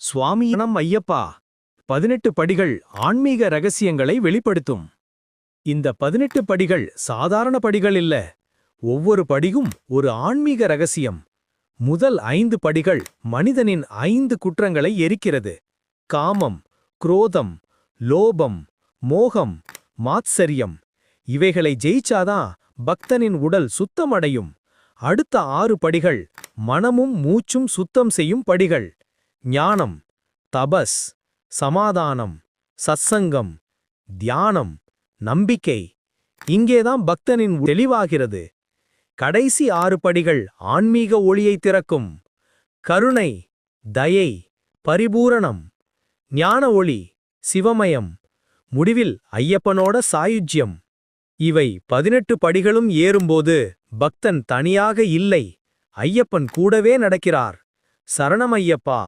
சுவாமியினம் ஐயப்பா பதினெட்டு படிகள் ஆன்மீக ரகசியங்களை வெளிப்படுத்தும். இந்த பதினெட்டு படிகள் சாதாரண படிகள் இல்ல. ஒவ்வொரு படியும் ஒரு ஆன்மீக ரகசியம். முதல் ஐந்து படிகள் மனிதனின் ஐந்து குற்றங்களை எரிக்கிறது. காமம் குரோதம் லோபம் மோகம் மாத்சரியம். இவைகளை ஜெயிச்சாதான் பக்தனின் உடல் சுத்தமடையும். அடுத்த ஆறு படிகள் மனமும் மூச்சும் சுத்தம் செய்யும் படிகள். ஞானம் தபஸ் சமாதானம் சத்சங்கம் தியானம் நம்பிக்கை. இங்கேதான் பக்தனின் தெளிவாகிறது. கடைசி ஆறு படிகள் ஆன்மீக ஒளியை திறக்கும். கருணை தயை பரிபூரணம். ஞான ஒளி சிவமயம். முடிவில் ஐயப்பனோட சாயுஜ்யம். இவை பதினெட்டு படிகளும் ஏறும்போது பக்தன் தனியாக இல்லை. ஐயப்பன் கூடவே நடக்கிறார். சரணமையப்பா